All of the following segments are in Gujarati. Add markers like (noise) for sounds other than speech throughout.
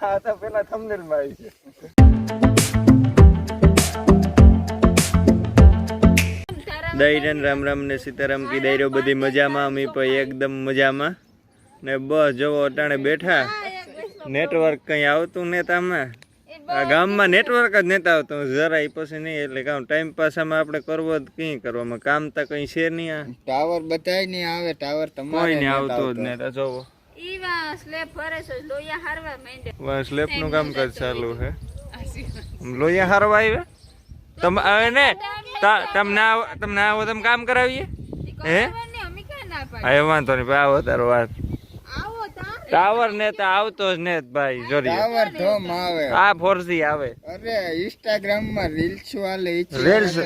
હા તો પેલા થંબનેલમાં આવી છે દૈરન રામ રામ ને સીતારામ કી દૈરો બધી મજામાં. અમે પણ એકદમ મજામાં. ને બસ જોવો અટાણે બેઠા. નેટવર્ક કઈ આવતું ને તમે આ ગામમાં નેટવર્ક જ નતા આવતું. જરાય પછી નહીં એટલે કામ ટાઈમ પાસમાં આપણે કરવો જ કઈ કરવામાં. કામ તો કઈ છે નહીં ટાવર બધાય નહીં આવે ટાવર કોઈ તમારે નહીં આવતું જ નહીં જોવો. ઈવા સ્લેપ ફરે છે લોયા હારવા માંડે. સ્લેપનું કામ કર ચાલુ છે. લોયા હારવા આવ્યા તમે આવે ને તમને આવો તમને આવો તમે કામ કરાવીએ? હે? ને અમે ક્યાં ના પાડી હા એ વાંધો નહીં ભાઈ આવો તારો વાત. આવો તા ટાવર ને તો આવતો જ ને ભાઈ જોરી ટાવર ધોમ આવે. આ ફોરસી આવે. અરે ઇન્સ્ટાગ્રામમાં રીલ્સ વાલે Reels.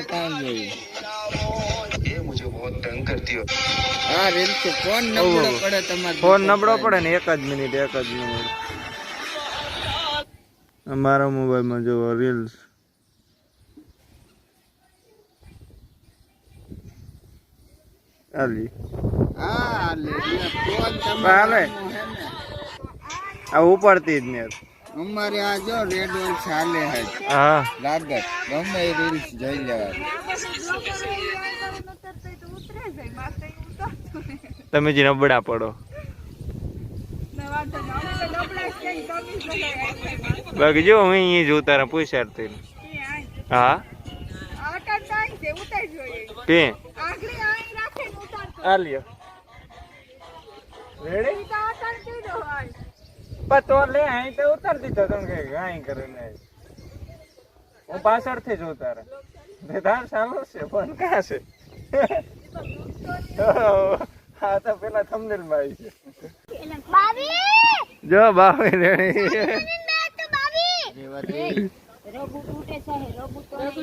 હા રીલ્સ ફોન નબળો પડે તમારે ફોન નબળો પડે ને એક જ મિનિટ એક જ મિનિટ. મારા મોબાઈલમાં જોવો રીલ્સ આલી હાલે. આ ઉપડતી જ ને અમારે આ જો રેડ ઓલ ચાલે હા. લાગત ગમે રીલ્સ જોઈ લેવા તમે જે નબળા પડો. બાકી જો હું અહીંયા જોઉં તારા પૂછાડતી હા? કે? આ લ્યો. રેડી પણ તો લે, અહીં તો ઉતાર દીધો તમે કે ગાય કરે ને હું પાછળથી જ ઉતારે. તાર ચાલુ છે, ફોન ક્યાં છે? (laughs) હા તો પેલા થંબનેલમાં આવી છે જો બાવી રેડી. રબુ તૂટે છે રબુ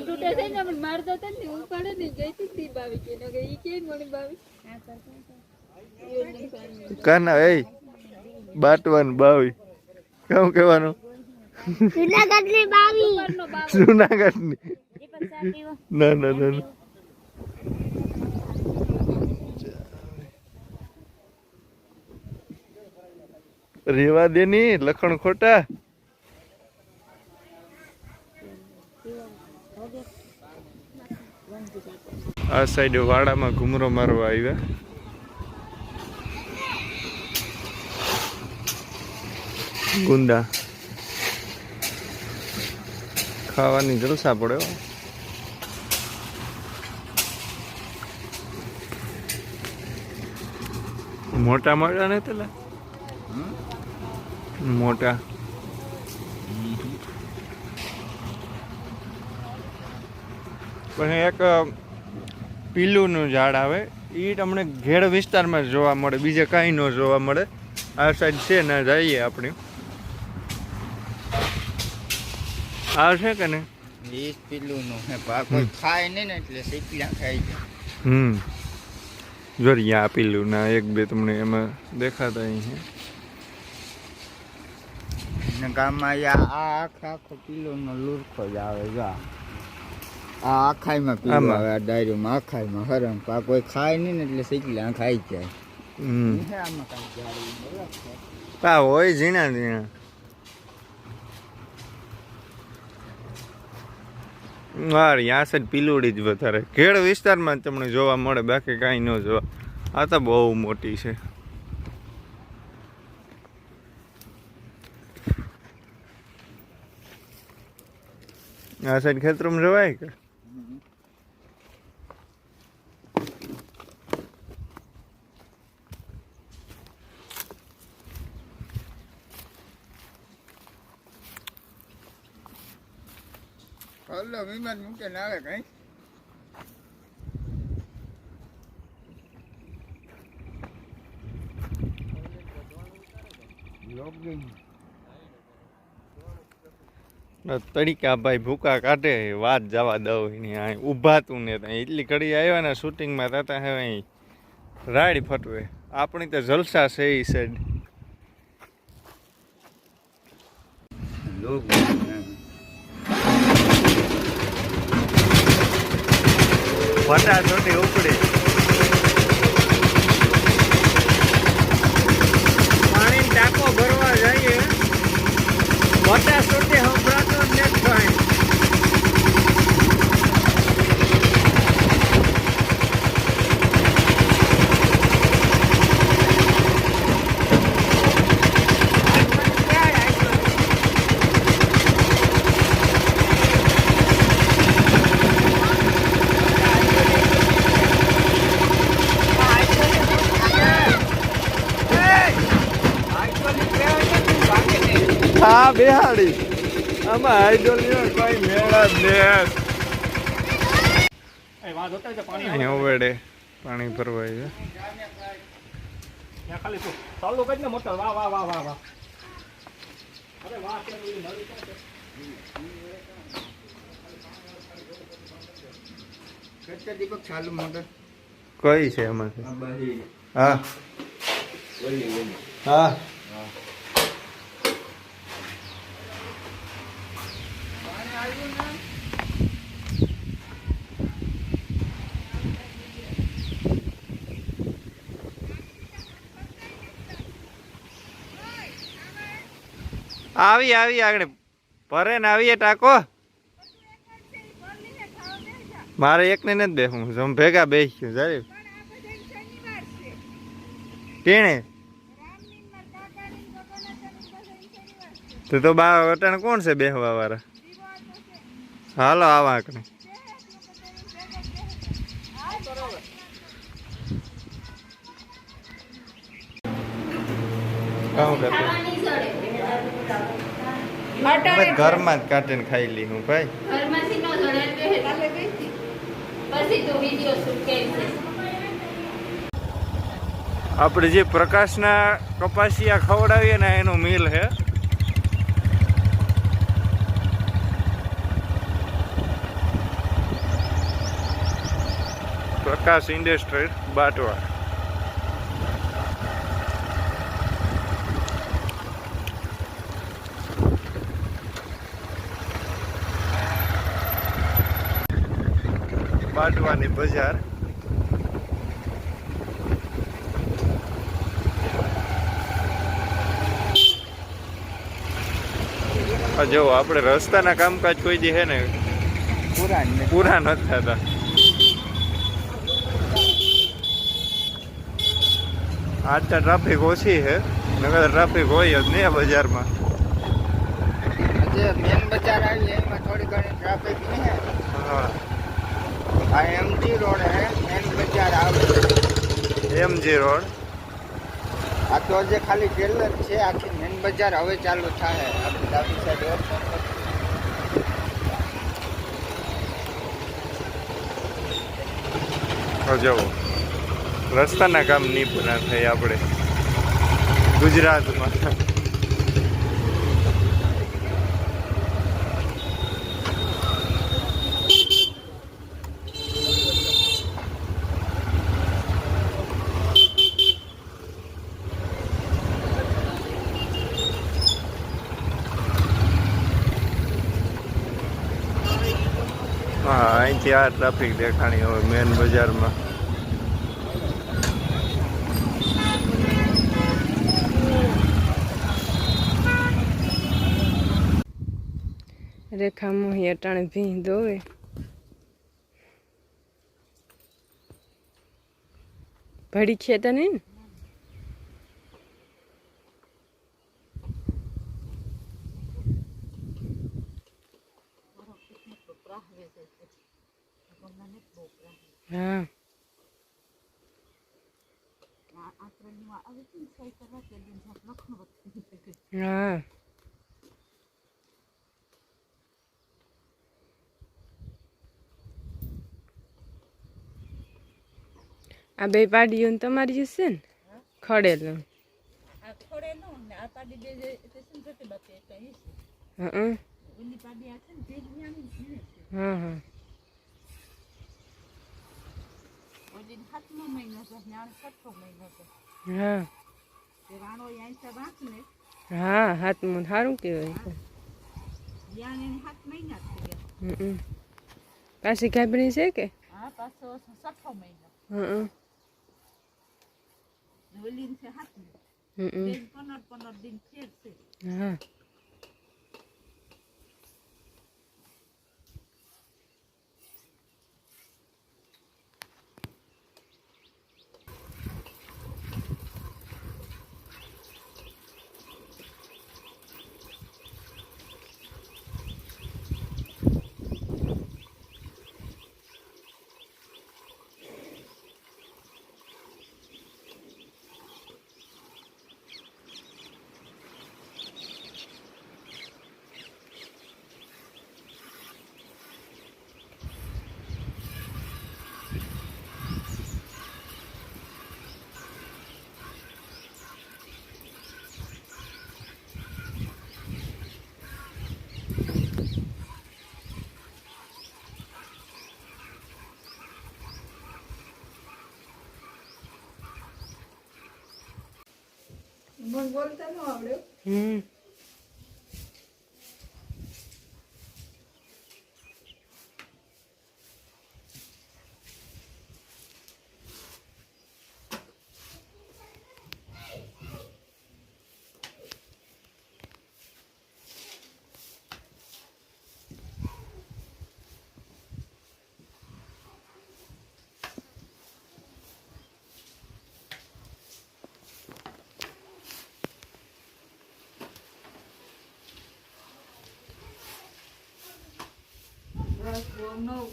તૂટે છે ને મારતો હતો ને ઉપાડે ને ગઈ તી બાવી કે નકે ઈ કે મને બાવી કાના એ બાટવાન બાવી. કેમ કહેવાનું? બાવી બાવી સાચી ના ના ના ના. રેવા દે ની, લખણ ખોટા. આ સાઈડ વાડામાં ઘુમરો મારવા આવ્યા. ગુંદા. ખાવાની જલસા પડે હો. મોટા મોટા ને પેલા મોટા. પણ એક પીલુંનું ઝાડ આવે. એ તમને ઘેડ વિસ્તારમાં જોવા મળે. બીજે કાંઈ ન જોવા મળે. આ સાઈડ છે ને જઈએ આપણે. આ છે કે ને પીલું નું હે કોઈ ખાય નહીં ને એટલે સીટલા ખાઈ જાય. હમ. આ પીલું ના એક બે તમને એમાં દેખાતા અહીં ને ગામમાં આ આખો આખો પીલો લુરખો જ આવે જો આ. આખાઈમાં પીલો. આવે આ ડાયરીમાં આખાઈમાં હરણ પા કોઈ ખાય નહીં ને એટલે સીટલા ખાઈ જાય. આ હોય ઝીણા ઝીણા વાર યા સાઈડ પીલુડી જ વધારે ખેડ વિસ્તારમાં તમને જોવા મળે બાકી કાંઈ ન જોવા આ તો બહુ મોટી છે આ સાઈડ ખેતરમાં જવાય કે? હલો વિમાન મૂકે ને આવે કઈ? લોગિંગ તડીકા ભાઈ ભૂકા કાઢે, વાત જવા દઉં એની આ ઊભાતું ને ત્યાં. એટલી ઘડી આવ્યા ને શૂટિંગમાં થતા હવે અહીં. રાડ ફટવે. આપણી તો જલસા છે એ સાઈડ ફટા છોટી ઉપડે. હા બેહાડી. આમાં આઈડોલ કોઈ મેળા જ ને એ વાં જોતા છે પાણી ભરવાય છે. ખાલી ચાલુ કરી ને મોટર. વાહ વાહ વાહ વાહ વાહ. અરે વાહ કઈ છે એમાં હા. હા. આવી આવી આગળ. ભરે ને આવીએ ટાકો. મારે એકને નથી બે જમ ભેગા બેસ્યું સારી કેણે? તો તો બા અટાણે કોણ છે બેહવા વાળા? હાલો, આવા આકડે કામ કરતો અમે ઘરમાં જ કાઢીને ખાઈ લી હું ભાઈ. ઘરમાંથી નો એટલે પછી તો વિડિયો શૂટ કરી છે. આપણે જે પ્રકાશના કપાસિયા ખવડાવીએ ને એનું મિલ હે. પ્રકાશ ઇન્ડસ્ટ્રી બાટવા. બાટવાની બજાર. જો આપણે રસ્તાના કામકાજ કોઈ દી હે ને પૂરા નથી થતા. આજ તો ટ્રાફિક ઓછી છે નગર ટ્રાફિક હોય જ નહીં બજારમાં. જે મેન બજાર આવી એમાં થોડી ઘણી ટ્રાફિક નહીં હા. આ એમજી રોડ હે મેન બજાર આવે એમજી રોડ. આ તો જે ખાલી ટ્રેલર છે આખી મેન બજાર હવે ચાલુ થાય. આપણી ડાબી સાઈડ જવો રસ્તાના કામ નહીં પૂરા થાય આપણે. ગુજરાતમાં. હા આ ટ્રાફિક દેખાણી હોય મેન બજારમાં. રેખા મોહી અટાણે ભીં દોવે. ભડી ખેતા નહીં ને? હા. હા. આ બે પાડીઓ ને તમારી હશે ને? ખડેલું. હા હા. હા હા. હા. હાથમાં સારું કહેવાય. પાછી ગાબડી છે કે? હા. Pues vuelta no abrió. Mm. Oh, no.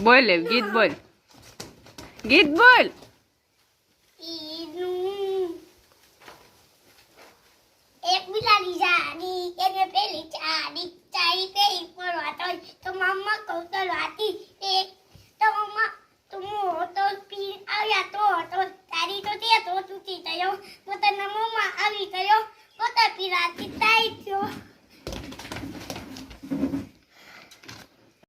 બોલ ગીત બોલ ગીત બોલ